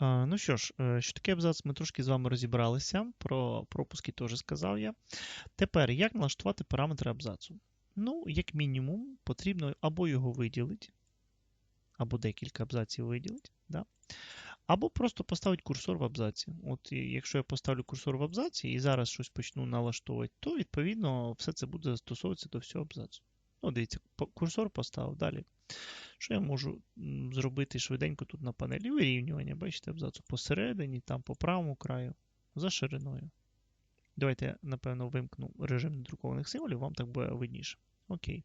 Ну що ж, е, що таке абзац, ми трошки з вами розібралися. Про пропуски теж сказав я. Тепер, як налаштувати параметри абзацу? Ну, як мінімум, потрібно або його виділити, або декілька абзаців виділити. Да? Або просто поставити курсор в абзаці. От Якщо я поставлю курсор в абзаці і зараз щось почну налаштовувати, то відповідно все це буде застосовуватися до всього абзацу. Ну, дивіться, курсор поставив далі. Що я можу зробити швиденько тут на панелі? Вирівнювання, бачите, абзацу посередині, там по правому краю, за шириною. Давайте я, напевно, вимкну режим недрукованих символів, вам так буде видніше. Окей.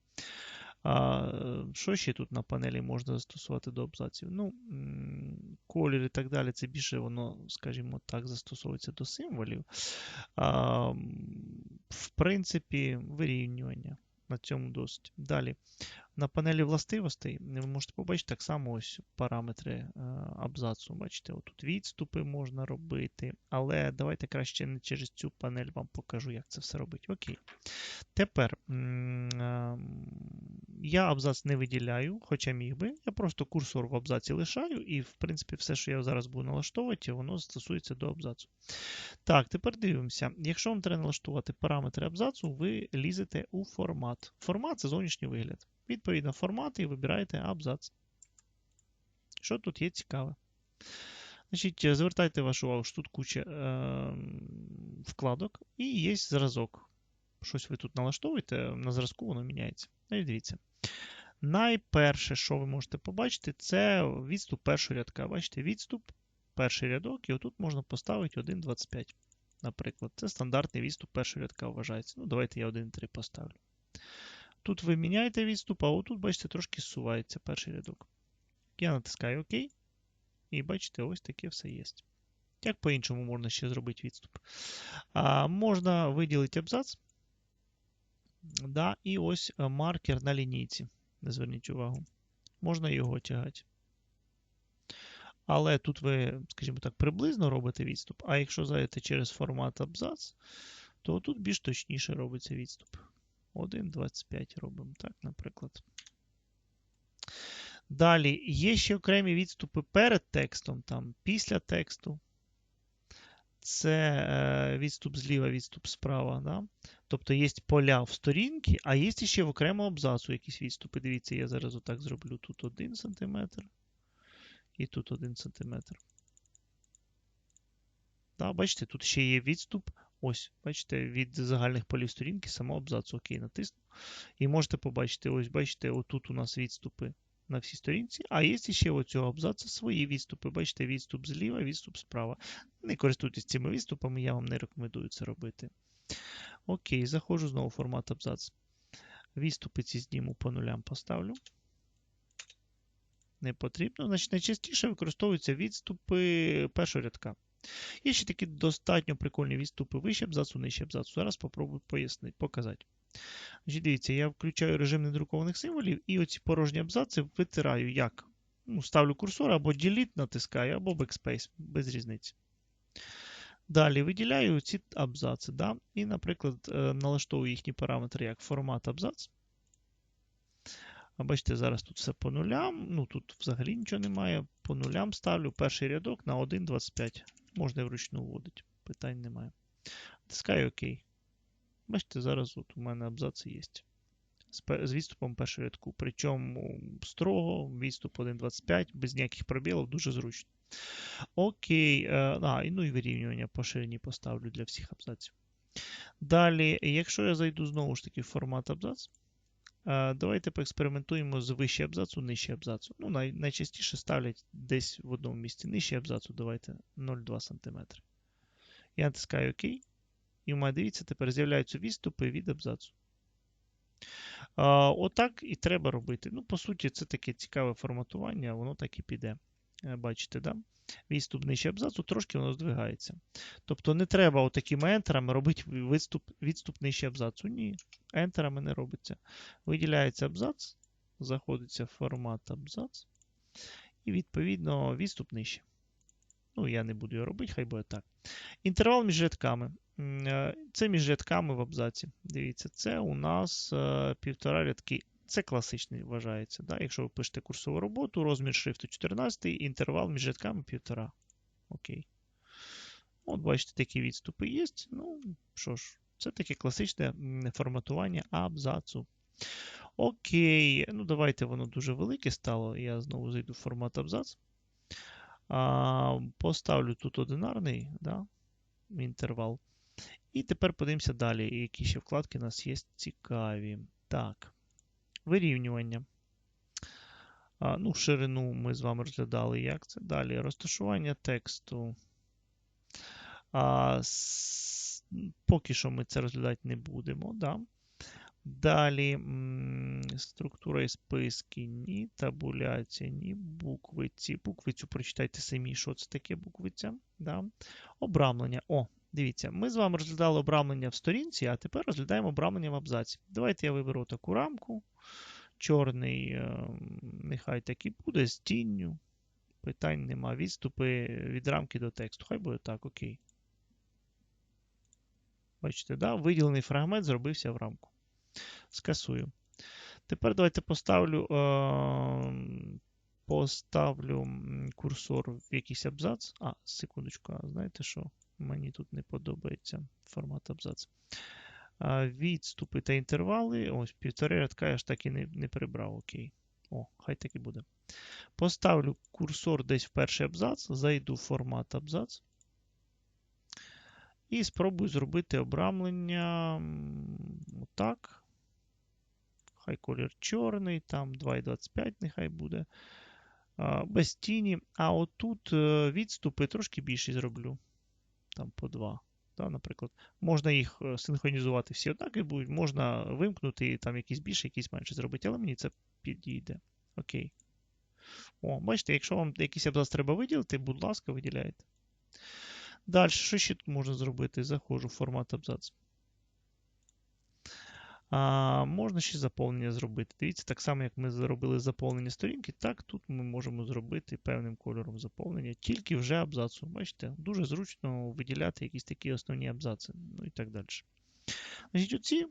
А, Що ще тут на панелі можна застосувати до абзаців? Ну, Колір і так далі, це більше воно, скажімо так, застосовується до символів. А, В принципі, вирівнювання. На цьому досить. Далі. На панелі властивостей ви можете побачити так само ось параметри е, абзацу. Бачите, отут відступи можна робити. Але давайте краще не через цю панель вам покажу, як це все робити. Окей. Тепер я абзац не виділяю, хоча міг би. Я просто курсор в абзаці лишаю, і, в принципі, все, що я зараз буду налаштовувати, воно стосується до абзацу. Так, тепер дивимося. Якщо вам треба налаштувати параметри абзацу, ви лізете у формат. Формат це зовнішній вигляд. Відповідно, формат і вибираєте абзац. Що тут є цікаве? Значить, Звертайте вашу увагу, що тут куча е, вкладок і є зразок. Щось ви тут налаштовуєте, на зразку воно міняється. Ну, дивіться. Найперше, що ви можете побачити, це відступ першого рядка. Бачите, відступ, перший рядок, і отут можна поставити 1.25. Наприклад, це стандартний відступ першого рядка вважається. Ну, давайте я 1.3 поставлю. Тут ви міняєте відступ, а отут, бачите, трошки зсувається перший рядок. Я натискаю ОК. І бачите, ось таке все є. Як по-іншому можна ще зробити відступ? А, Можна виділити абзац. Да, І ось е, маркер на лінійці. Не зверніть увагу. Можна його тягати. Але тут ви, скажімо так, приблизно робите відступ. А якщо зайдете через формат абзац, то тут більш точніше робиться відступ. 1,25 робимо, так, наприклад. Далі є ще окремі відступи перед текстом, там, після тексту. Це е, відступ зліва, відступ справа. Да? Тобто є поля в сторінці, а є ще в окремому абзацу якісь відступи. Дивіться, я зараз отак зроблю тут 1 см і тут 1 см. Да, Бачите, тут ще є відступ Ось, бачите, від загальних полів сторінки самого абзацу ОК натисну. І можете побачити, ось, бачите, отут у нас відступи на всій сторінці, а є ще у цього абзацу свої відступи. Бачите, відступ зліва, відступ справа. Не користуйтесь цими відступами, я вам не рекомендую це робити. Окей, заходжу знову в формат абзац. Відступи ці зніму по нулям поставлю. Не потрібно. Значить, Найчастіше використовуються відступи першого рядка. Є ще такі достатньо прикольні відступи вище абзацу, нижче абзацу. Зараз спробую пояснити, показати. Значить, Дивіться, я включаю режим недрукованих символів і оці порожні абзаци витираю як? Ну, Ставлю курсор або Delete натискаю, або Backspace, без різниці. Далі виділяю ці абзаци. Да? І, наприклад, е, налаштовую їхні параметри як формат абзац. А бачите, зараз тут все по нулям. Ну тут взагалі нічого немає. По нулям ставлю перший рядок на 1,25. Можна і вручну вводити. Питань немає. Тискаю ОК. Бачите, зараз от у мене абзаци є. З відступом першого рядку. Причому строго, відступ 1.25, без ніяких пробілів, дуже зручно. Окей. А, ну і вирівнювання по ширині поставлю для всіх абзаців. Далі, якщо я зайду знову ж таки в формат абзац, Давайте поекспериментуємо з вище абзацу, нижче абзацу. Ну, най Найчастіше ставлять десь в одному місці нижче абзацу, давайте 0,2 см. Я натискаю ОК. І в мене дивіться, тепер з'являються відступи від абзацу. А, Отак і треба робити. Ну, По суті, це таке цікаве форматування, воно так і піде. Е, бачите, да? відступ нижче абзацу, трошки воно здвигається. Тобто не треба отакими ентерами робити відступ, відступ нижче абзацу. Ні, ентерами не робиться. Виділяється абзац, заходиться формат абзац. І, відповідно, відступ нижче. Ну, я не буду його робити, хай буде так. Інтервал між рядками. Е, це між рядками в абзаці. Дивіться, це у нас е, півтора рядки. Це класичний вважається. Да? Якщо ви пишете курсову роботу, розмір шрифту 14, інтервал між рядками 1,5. Окей. От, бачите, такі відступи є. Ну, що ж, це таке класичне форматування абзацу. Окей, ну давайте воно дуже велике стало. Я знову зайду в формат абзац. А, Поставлю тут одинарний да, інтервал. І тепер подивимося далі, які ще вкладки у нас є цікаві. Так, вирівнювання. Ну, Ширину ми з вами розглядали, як це. Далі розташування тексту. А. Поки що ми це розглядати не будемо. Да? Далі структура і списки, ні, табуляція, ні, буквиці. Буквицю прочитайте самі, що це таке буквиця. Да? Обрамлення. О, дивіться, ми з вами розглядали обрамлення в сторінці, а тепер розглядаємо обрамлення в абзаці. Давайте я виберу таку рамку. Чорний, е, нехай так і буде, з тінню. Питань нема. Відступи від рамки до тексту. Хай буде так, окей. Бачите, да? виділений фрагмент зробився в рамку. Скасую. Тепер давайте поставлю е, поставлю курсор в якийсь абзац. А, секундочку, а знаєте що? Мені тут не подобається формат абзац. Відступи та інтервали. Ось півтори рядка я ж так і не, не прибрав. Окей. О, хай так і буде. Поставлю курсор десь в перший абзац, зайду в формат абзац. І спробую зробити обрамлення отак. Хай колір чорний, там 2,25 нехай буде. Без тіні. А отут е, відступи трошки більші зроблю. Там по два. Да, Наприклад, можна їх е, синхронізувати всі однакові будуть, можна вимкнути і там якісь більше, якісь менше зробити, але мені це підійде. Окей. О, бачите, якщо вам якийсь абзац треба виділити, будь ласка, виділяйте. Далі, що ще тут можна зробити? Заходжу в формат абзац. А, Можна ще заповнення зробити. Дивіться, так само, як ми зробили заповнення сторінки, так тут ми можемо зробити певним кольором заповнення, тільки вже абзацу. Бачите, дуже зручно виділяти якісь такі основні абзаци, ну і так далі. Значить, Оці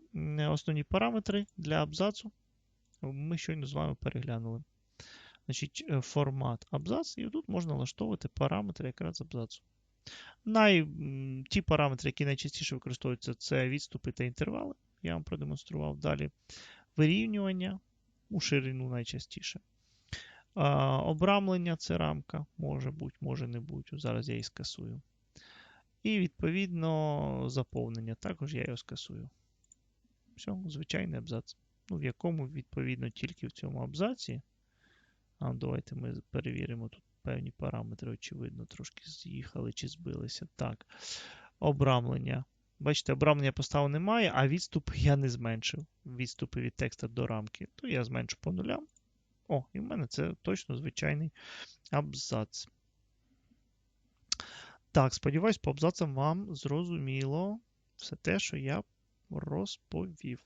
основні параметри для абзацу ми щойно з вами переглянули. Значить, е, Формат абзац, і тут можна налаштовувати параметри якраз абзацу. Най, Ті параметри, які найчастіше використовуються, це відступи та інтервали. Я вам продемонстрував далі. Вирівнювання у ширину найчастіше. А, Обрамлення це рамка, може бути, може не бути. Зараз я її скасую. І, відповідно, заповнення. Також я його скасую. Все, звичайний абзац. Ну, В якому, відповідно, тільки в цьому абзаці. А, Давайте ми перевіримо тут певні параметри, очевидно, трошки з'їхали чи збилися. Так. Обрамлення. Бачите, обрамлення поставу немає, а відступ я не зменшив. Відступи від текста до рамки. То я зменшу по нулям. О, і в мене це точно звичайний абзац. Так, сподіваюсь, по абзацам вам зрозуміло все те, що я розповів.